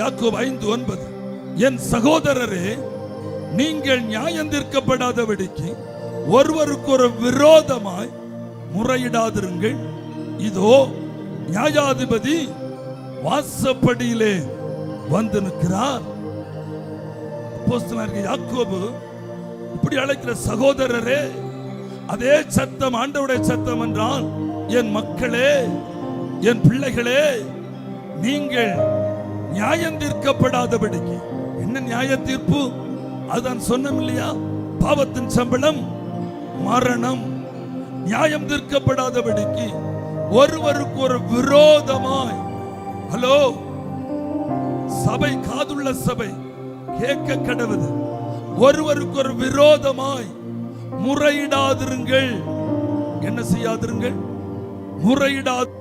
யாக்கோப் ஐந்து ஒன்பது. என் சகோதரரே நீங்கள் நியாயம் தீர்க்கப்படாதபடிக்கு ஒருவருக்கு ஒரு விரோதமாய் முறையிடாதிருங்கள். இதோ நியாயாதிபதி வாசப்படியிலே வந்து நிற்கிறார். யாக்கோபு இப்படி அழைக்கிற சகோதரரே அதே சத்தம் ஆண்டவுடைய சத்தம் என்றால் என் மக்களே என் பிள்ளைகளே நீங்கள் நியாயம் தீர்க்கப்படாதபடிக்கு. என்ன நியாய தீர்ப்பு? அதான் சொன்னோம் இல்லையா? பாவத்தின் சம்பளம் மரணம். நியாயம் தீர்க்கப்படாதபடிக்கு ஒருவருக்கு ஒரு விரோதமாய். ஹலோ? சபை காதுள்ள சபை கேட்க கடவுது ஒருவருக்கு ஒரு விரோதமாய் முறையிடாதிருங்கள். என்ன செய்யாதிருங்கள்? முறையிடாது